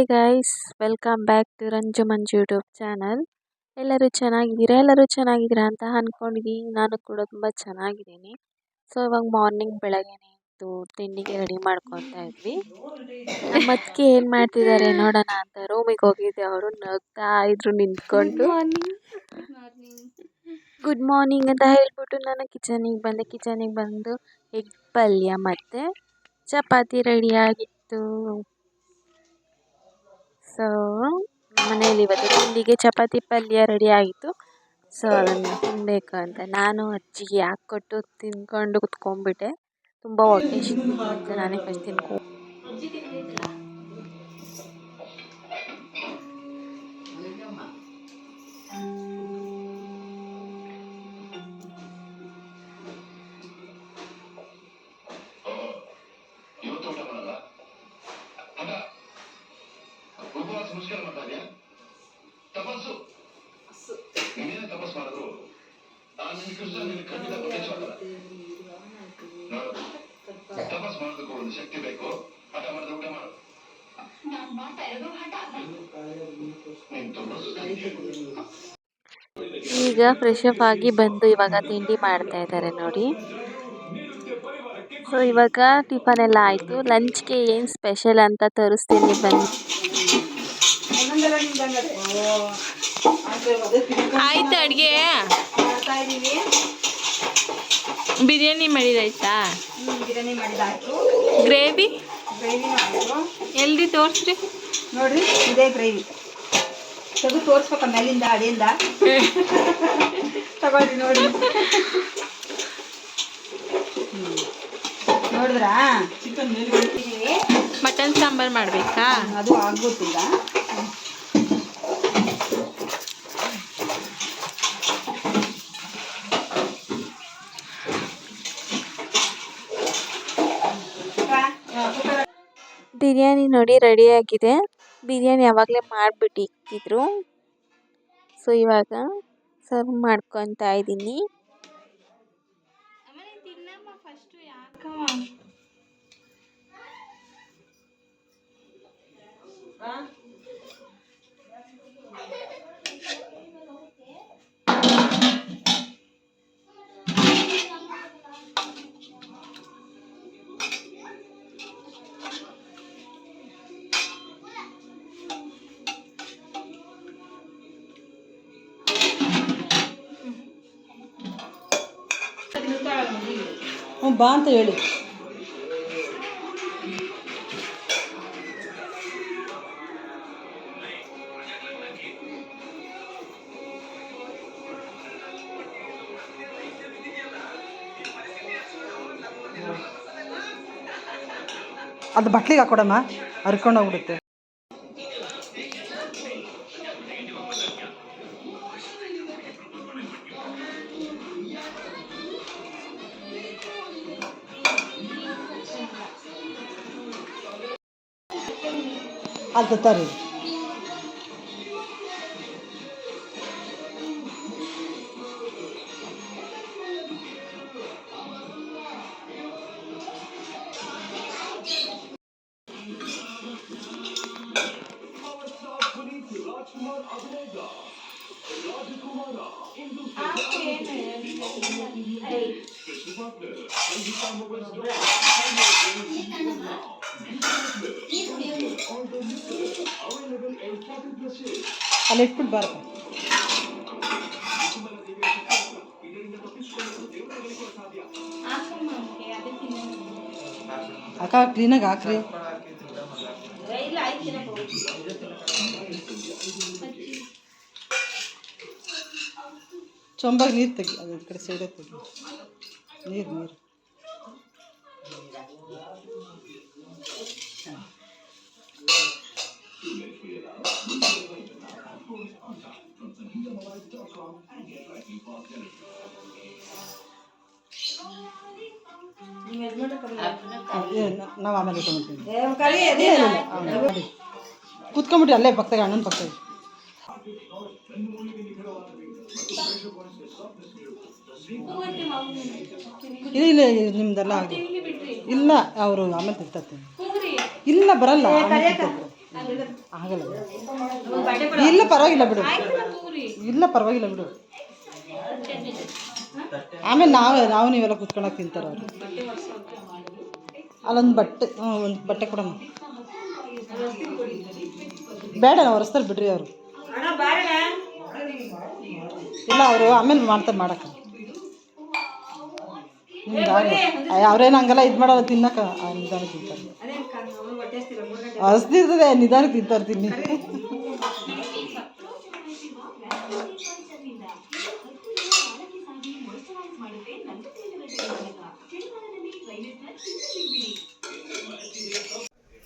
Hi guys welcome back to Ranju Manju YouTube channel ಎಲ್ಲರೂ ಚೆನ್ನಾಗಿದ್ದೀರಾ? ಎಲ್ಲರೂ ಚೆನ್ನಾಗಿದ್ದೀರಾ ಅಂತ ಅಂದ್ಕೊಂಡಿದ್ದೀನಿ ನಾನು ಕೂಡ ತುಂಬ ಚೆನ್ನಾಗಿದ್ದೀನಿ. ಸೊ ಇವಾಗ ಮಾರ್ನಿಂಗ್ ಬೆಳಗ್ಗೆನೇ ಇದ್ದು ತಿಂಡಿಗೆ ರೆಡಿ ಮಾಡ್ಕೊತಾ ಇದ್ವಿ. ಅತ್ತಿಗೆ ಏನು ಮಾಡ್ತಿದ್ದಾರೆ ನೋಡೋಣ ಅಂತ ರೂಮಿಗೆ ಹೋಗಿದ್ದೆ. ಅವರು ನಗ್ತಾ ಇದ್ರು ನಿಂತ್ಕೊಂಡು. ಗುಡ್ ಮಾರ್ನಿಂಗ್ ಅಂತ ಹೇಳ್ಬಿಟ್ಟು ನಾನು ಕಿಚನಿಗೆ ಬಂದೆ. ಕಿಚನಿಗೆ ಬಂದು ಎಗ್ ಪಲ್ಯ ಮತ್ತು ಚಪಾತಿ ರೆಡಿಯಾಗಿತ್ತು ಸೊ ಮನೆಯಲ್ಲಿ ಇವತ್ತು ತಿಂಡಿಗೆ ಚಪಾತಿ ಪಲ್ಯ ರೆಡಿ ಆಯಿತು ಸೊ ಅದನ್ನು ತಿನ್ನಬೇಕು ಅಂತ ನಾನು ಅಜ್ಜಿಗೆ ಹಾಕ್ಕೊಟ್ಟು ತಿಂದ್ಕೊಂಡು ಕುತ್ಕೊಂಡ್ಬಿಟ್ಟೆ. ತುಂಬ ಹೊಟ್ಟೆ ಸಿಕ್ಕಿತ್ತು ನಾನೇ ಫಸ್ಟ್ ತಿನ್ಕೊ ಇವತ್ತು ಈಗ ಫ್ರೆಶ್ ಅಪ್ ಆಗಿ ಬಂದು ಇವಾಗ ತಿಂಡಿ ಮಾಡ್ತಾ ಇದ್ದಾರೆ ನೋಡಿ. ಸೊ ಇವಾಗ ಟಿಫನ್ ಎಲ್ಲ ಆಯಿತು. ಲಂಚ್ಗೆ ಏನು ಸ್ಪೆಷಲ್ ಅಂತ ತೋರಿಸ್ತೀನಿ ಬನ್ನಿ. ಆಯ್ತು ಅಡುಗೆ. ಬಿರಿಯಾನಿ ಮಾಡಿದಾಯ್ತಾ? ಬಿರಿಯಾನಿ ಮಾಡಿದಾಯ್ತು. ಗ್ರೇವಿ? ಗ್ರೇವಿ ಮಾಡಿದ್ರು. ಎಲ್ರಿ ತೋರಿಸ್ರಿ. ನೋಡ್ರಿ ಇದೇ ಗ್ರೇವಿ. ತೆಗೆದು ತೋರಿಸ್ಬೇಕ ಮೇಲಿಂದ ಅಡಿಯಿಂದ. ತಗೊಳ್ರಿ ನೋಡಿ. ನೋಡಿದ್ರಾ? ಚಿಕನ್ ಮಟನ್ ಸಾಂಬಾರು ಮಾಡಬೇಕಾ? ಅದು ಆಗ್ಬಿಟ್ಟಿಲ್ಲ ಬಿರಿಯಾನಿ ನೋಡಿ ಆಗಿದೆ. ಬಿರಿಯಾನಿ ಯಾವಾಗಲೇ ಮಾಡಿಬಿಟ್ಟು ಇಕ್ಕಿದ್ರು ಸೊ ಇವಾಗ ಸರ್ವ್ ಮಾಡ್ಕೊತಾ ಇದ್ದೀನಿ ಹ್ಞೂ ಬಾ ಅಂತ ಹೇಳಿ ಅದು ಬಟ್ಲಿಗೆ ಹಾಕೊಡಮ್ಮ ಹರ್ಕೊಂಡು ಹೋಗ್ಬಿಡುತ್ತೆ ಅದು ತರಿ ಅಲ್ಲಿ ಇಟ್ಬಿಟ್ಟು ಬಾರಪ್ಪ ಅಕ್ಕ ಕ್ಲೀನಾಗಿ ಹಾಕ್ರಿ ಚೊಂಬಾಗ ನೀರು ತೆಗಿ ಅದು ಈ ಕಡೆ ಸೈಡೇ ತೆಗಿ ನೀರು ನೀರು ನಾವು ಆಮೇಲೆ ತೊಗೊಳ್ತೀವಿ ಕುತ್ಕೊಂಡ್ಬಿಟ್ಟು ಅಲ್ಲೇ ಪಕ್ಕದಾಗ ಅಣ್ಣನ ಪಕ್ಕದಾಗ ಇಲ್ಲ ಇಲ್ಲ ನಿಮ್ದೆಲ್ಲ ಇಲ್ಲ, ಅವರು ಆಮೇಲೆ ತಿರ್ತತ್ತೆ ಇಲ್ಲ, ಬರಲ್ಲ. ಆಗಲ್ಲ. ಇಲ್ಲ, ಪರವಾಗಿಲ್ಲ ಬಿಡು. ಇಲ್ಲ, ಪರವಾಗಿಲ್ಲ ಬಿಡು. ಆಮೇಲೆ ನಾವೇ ನಾವು ನೀವೆಲ್ಲ ಕುತ್ಕೊಳಕ್ಕೆ ತಿಂತಾರೆ ಅವರು. ಅಲ್ಲೊಂದು ಬಟ್ಟೆ ಹ್ಞೂ ಒಂದು ಬಟ್ಟೆ ಕೊಡಮ್ಮ. ಬೇಡ ನಾವು ಹೊರಸ್ತಾರೆ ಬಿಡ್ರಿ ಅವರು. ಇಲ್ಲ ಅವರು ಆಮೇಲೆ ಮಾಡ್ತಾರೆ ಮಾಡಕ್ಕೆ. ಅವ್ರೇನು ಹಂಗೆಲ್ಲ ಇದು ಮಾಡಲ್ಲ ತಿನ್ನಕ್ಕೆ. ನಿಧಾನ ತಿಂತಾರೆ. ಹಸ್ದಿರ್ತದೆ ನಿಧಾನಕ್ಕೆ ತಿಂತಾರೆ ತಿನ್ನಿ.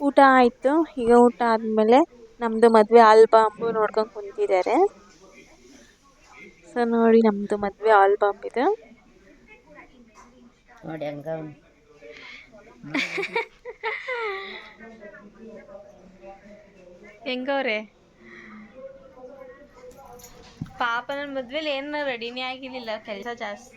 ಊಟ ಆಯಿತು. ಈಗ ಊಟ ಆದಮೇಲೆ ನಮ್ಮದು ಮದುವೆ ಆಲ್ಬಾಂಬು ನೋಡ್ಕೊಂಡು ಕುಂತಿದ್ದಾರೆ. ಸೊ ನೋಡಿ ನಮ್ಮದು ಮದುವೆ ಆಲ್ಬಾಂಬ್ ಇದು. ನೋಡಿ ಹಂಗ. ಹೆಂಗವ್ರೆ? ಪಾಪನ ನನ್ನ ಮದ್ವೆಲಿ ಏನು ರೆಡಿನೇ ಆಗಿರ್ಲಿಲ್ಲ ಕೆಲಸ ಜಾಸ್ತಿ.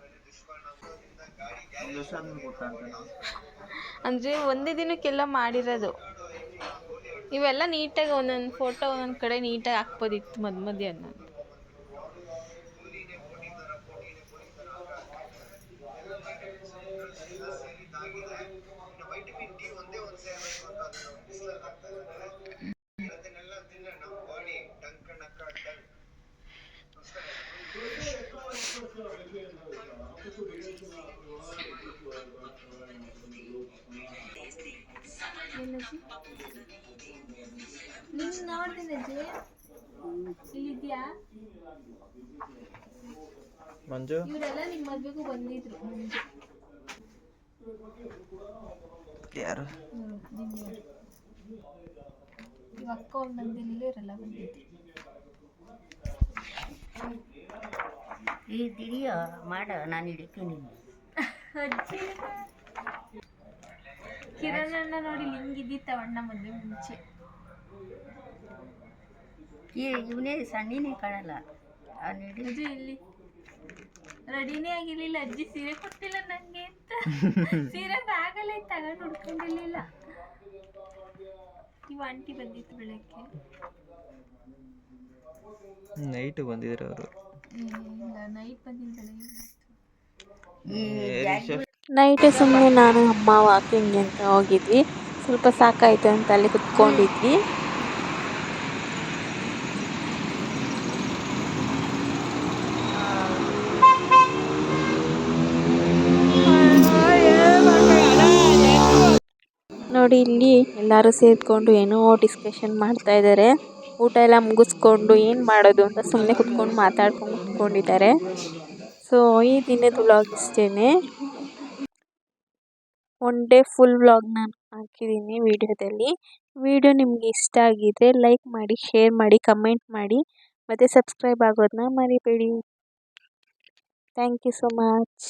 ಅಂದರೆ ಒಂದೇ ದಿನಕ್ಕೆಲ್ಲ ಮಾಡಿರೋದು. ಇವೆಲ್ಲ ನೀಟಾಗಿ ಒಂದೊಂದು ಫೋಟೋ ಒಂದೊಂದು ಕಡೆ ನೀಟಾಗಿ ಹಾಕ್ಬೋದಿತ್ತು ಮಧ್ಯ ಮಧ್ಯ ಅನ್ನೋದು ಇಲ್ಲಿದ್ಯಾ? ಮಂಜು? ಇವರೆಲ್ಲ ನಿಮ್ಮ ಮದ್ವೆಗೂ ಬಂದಿದ್ರು ಯಾರು? ಇವ ಅಕ್ಕ ಅವ್ರು ಬಂದಿಲ್ಲ ಇವರೆಲ್ಲ ಬಂದಿದ್ರು. ಹಿಡಿಯೋ ಮಾಡು ನಾನು ಹಿಡಿತೀನಿ. ಕಿರಣ್ ಅಣ್ಣ ನೋಡಿ ಲಿಂಗ್ ಇದ್ದಿತ್ತ ಅಣ್ಣ ಮದ್ವೆ ಮುಂಚೆ. ಏ ಇವನೇ ಸಣ್ಣಿನೇ ಕಾಣಲ್ಲ. ಅವ್ನು ಹಿಡಿ ಇಲ್ಲಿ. ರೆಡಿನೇ ಆಗಿರ್ಲಿಲ್ಲ ಅಜ್ಜಿ ಸೀರೆ ಕೊಟ್ಟಿಲ್ಲ ನಂಗೆ ಅಂತ. ಸೀರೆ ಬ್ಯಾಗಲ್ಲೇ ತಗೊಂಡು ಹುಡ್ಕೊಂಡಿರ್ಲಿಲ್ಲ ಇವ ಆಂಟಿ ಬಂದಿತ್ತು ಬೆಳಗ್ಗೆ. ನೈಟ್ ಬಂದಿದ್ರು ಅವರು. ಇಲ್ಲ ನೈಟ್ ಬಂದಿದ್ದು ಬೆಳಗ್ಗೆ ಈ ನೈಟ್ ಸುಮ್ಮನೆ ನಾನು, ಅಮ್ಮ ವಾಕಿಂಗ್ ಅಂತ ಹೋಗಿದ್ವಿ. ಸ್ವಲ್ಪ ಸಾಕಾಯಿತು ಅಂತ ಅಲ್ಲಿ ಕುತ್ಕೊಂಡಿದ್ವಿ. ನೋಡಿ, ಇಲ್ಲಿ ಎಲ್ಲರೂ ಸೇರಿಕೊಂಡು ಏನೋ ಡಿಸ್ಕಷನ್ ಮಾಡ್ತಾ ಇದ್ದಾರೆ. ಊಟ ಎಲ್ಲ ಮುಗಿಸ್ಕೊಂಡು ಏನು ಮಾಡೋದು ಅಂತ ಸುಮ್ಮನೆ ಕುತ್ಕೊಂಡು ಮಾತಾಡ್ಕೊಂಡು ಕುತ್ಕೊಂಡಿದ್ದಾರೆ. ಸೊ ಈ ದಿನದ ವ್ಲಾಗ್ ಇಷ್ಟೇ ಒನ್ ಡೇ ಫುಲ್ ವ್ಲಾಗ್ ನಾನು ಹಾಕಿದ್ದೀನಿ ವಿಡಿಯೋದಲ್ಲಿ. ವಿಡಿಯೋ ನಿಮಗೆ ಇಷ್ಟ ಆಗಿದ್ರೆ ಲೈಕ್ ಮಾಡಿ, ಶೇರ್ ಮಾಡಿ, ಕಮೆಂಟ್ ಮಾಡಿ. ಮತ್ತು ಸಬ್ಸ್ಕ್ರೈಬ್ ಆಗೋದನ್ನ ಮರಿಬೇಡಿ. Thank you so much.